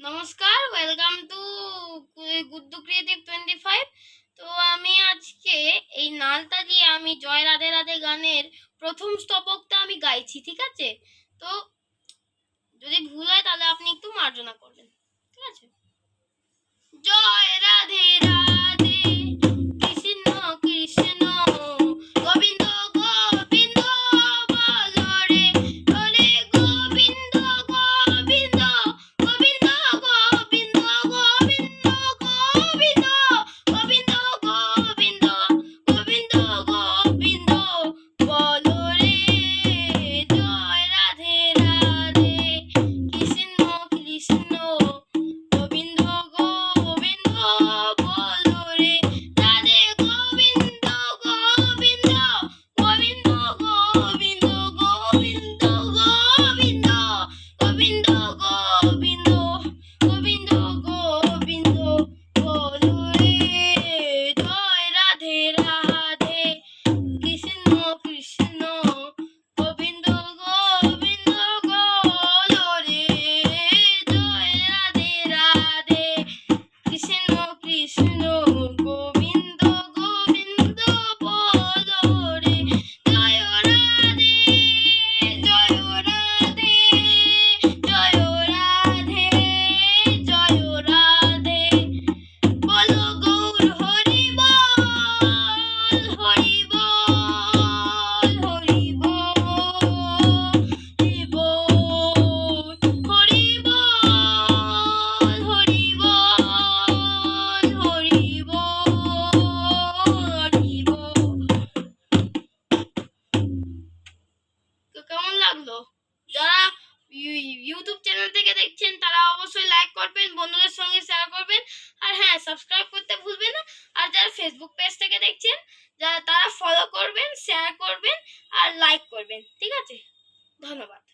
নমস্কার welcome to Guddu creative twenty five তো আমি আজকে এই নালটা দিয়ে আমি জয় রাধে রাধে গানের প্রথম স্তবকটা আমি গাইছি, ঠিক আছে? তো যদি ভুল হয় তাহলে আপনি একটু মার্জনা করবেন, ঠিক আছে? কেমন যারা ইউ- ইউটিউব চ্যানেল থেকে দেখছেন, তারা অবশ্যই লাইক করবেন, বন্ধুদের সঙ্গে শেয়ার করবেন। আর হ্যাঁ সাবস্ক্রাইব করতে ভুলবেন না। আর যারা ফেসবুক পেজ থেকে দেখছেন যারা তারা ফলো করবেন শেয়ার করবেন, আর লাইক করবেন। ঠিক আছে? ধন্যবাদ।